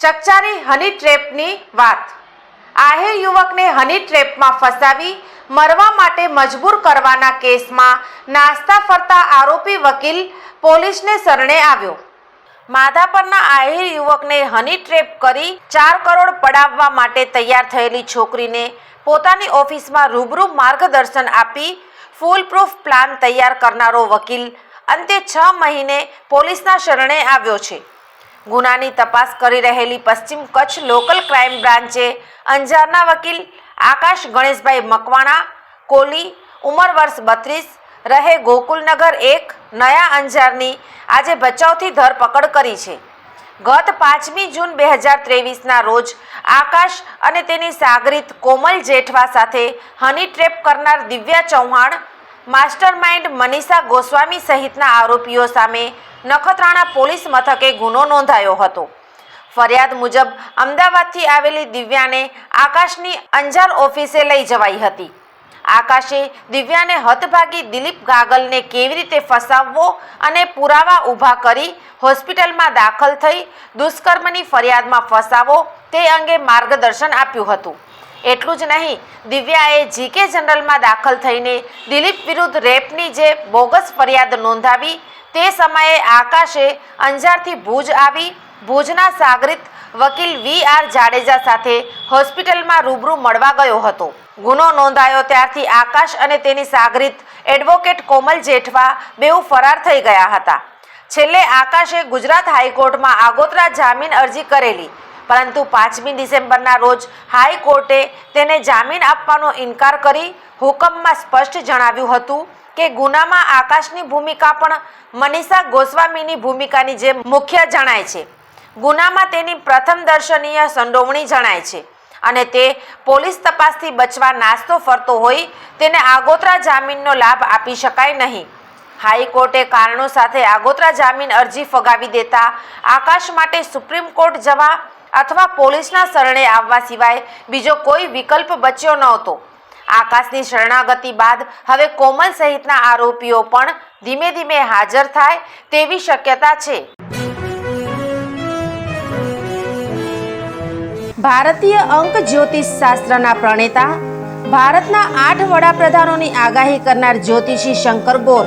ચકચારી honey ટ્રેપની વાત. આહિર યુવકને હની ટ્રેપમાં ફસાવી, મરવા માટે મજબૂર કરવાના કેસમાં નાસ્તા ફરતા આરોપી વકીલ પોલીસને શરણે આવ્યો. માધાપરના આહિર યુવકને હની ટ્રેપ કરી ચાર કરોડ પડાવવા માટે તૈયાર થયેલી છોકરીને પોતાની ઓફિસમાં રૂબરૂ માર્ગદર્શન આપી ફૂલપ્રૂફ પ્લાન તૈયાર કરનારો વકીલ અંતે છ મહિને પોલીસના શરણે આવ્યો છે. ગુનાની તપાસ કરી રહેલી પશ્ચિમ કચ્છ લોકલ ક્રાઇમ બ્રાન્ચે અંજારના વકીલ આકાશ ગણેશભાઈ મકવાણા, કોલી ઉંમર વર્ષ બત્રીસ, રહે ગોકુલનગર એક, નયા અંજારની આજે ભચાઉથી ધરપકડ કરી છે. ગત પાંચમી જૂન બે હજાર ત્રેવીસના રોજ આકાશ અને તેની સાગરીત કોમલ જેઠવા સાથે હની ટ્રેપ કરનાર દિવ્યા ચૌહાણ માસ્ટર માઇન્ડ મનીષા ગોસ્વામી સહિતના આરોપીઓ સામે નખત્રાણા પોલીસ મથકે ગુનો નોંધાયો હતો. ફરિયાદ મુજબ અમદાવાદથી આવેલી દિવ્યાને આકાશની અંજાર ઓફિસે લઈ જવાઈ હતી. આકાશે દિવ્યાને હતભાગી દિલીપ ગાગલને કેવી રીતે ફસાવવો અને પુરાવા ઊભા કરી હોસ્પિટલમાં દાખલ થઈ દુષ્કર્મની ફરિયાદમાં ફસાવો તે અંગે માર્ગદર્શન આપ્યું હતું. એટલું જ નહીં, દિવ્યાએ જીકે જનરલમાં દાખલ થઈને દિલીપ વિરુદ્ધ રેપની જે બોગસ ફરિયાદ નોંધાવી, તે સમયે આકાશે અંજારથી ભુજ આવી, ભુજના સાગરિત વકીલ વી આર જાડેજા સાથે હોસ્પિટલમાં રૂબરૂ મળવા ગયો હતો. ગુનો નોંધાયો ત્યારથી આકાશ અને તેની સાગરિત એડવોકેટ કોમલ જેઠવા બેઉ ફરાર થઈ ગયા હતા. છેલ્લે આકાશે ગુજરાત હાઈકોર્ટમાં આગોતરા જામીન અરજી કરેલી. પરંતુ પાંચમી ડિસેમ્બરના રોજ હાઈકોર્ટે તેને જામીન આપવાનો ઇનકાર કરી હુકમમાં સ્પષ્ટ જણાવ્યું હતું કે ગુનામાં આકાશની ભૂમિકા પણ મનીષા ગોસ્વામીની ભૂમિકાની જેમ મુખ્ય જણાય છે. ગુનામાં તેની પ્રથમ દર્શનીય સંડોવણી જણાય છે અને તે પોલીસ તપાસથી બચવા નાસ્તો ફરતો હોય તેને આગોતરા જામીનનો લાભ આપી શકાય નહીં. હાઈકોર્ટે કારણો સાથે આગોતરા જામીન અરજી ફગાવી દેતા આકાશ માટે સુપ્રીમ કોર્ટ જવા અથવા પોલીસના શરણે આવવા સિવાય બીજો કોઈ વિકલ્પ બચ્યો નહોતો. આકાશની શરણાગતિ બાદ હવે કોમલ સહિતના આરોપીઓ પણ ધીમે ધીમે હાજર થાય તેવી શક્યતા છે. ભારતીય અંક જ્યોતિષ શાસ્ત્રના પ્રણેતા, ભારતના આઠ વડાપ્રધાનોની આગાહી કરનાર જ્યોતિષી શંકર ગોર